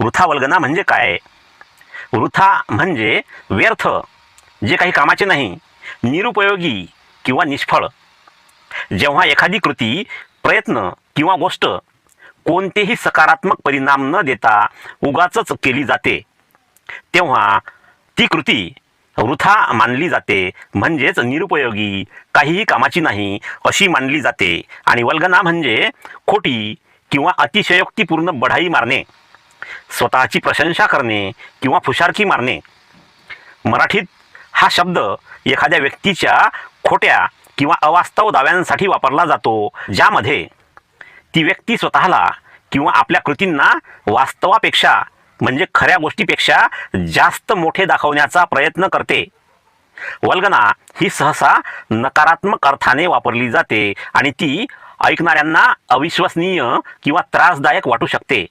वृथा वल्गना म्हणजे काय? वृथा म्हणजे व्यर्थ जे काही कामाचे नाही निरुपयोगी किंवा निष्फळ. जेव्हा एखादी कृती प्रयत्न किंवा गोष्ट कोणतेही सकारात्मक परिणाम न देता उगाचच केली जाते तेव्हा ती कृती वृथा मानली जाते म्हणजेच निरुपयोगी काहीही कामाची नाही अशी मानली जाते. आणि वल्गना म्हणजे खोटी किंवा अतिशयोक्तीपूर्ण बढाई मारणे. स्वतःची प्रशंसा करणे किंवा फुशारकी मारणे. मराठीत हा शब्द एखाद्या व्यक्तीच्या खोट्या किंवा अवास्तव दाव्यांसाठी वापरला जातो ज्यामध्ये ती व्यक्ती स्वतःला किंवा आपल्या कृतींना वास्तवापेक्षा म्हणजे खऱ्या गोष्टीपेक्षा जास्त मोठे दाखवण्याचा प्रयत्न करते. वल्गना ही सहसा नकारात्मक अर्थाने वापरली जाते आणि ती ऐकणाऱ्यांना अविश्वसनीय किंवा त्रासदायक वाटू शकते.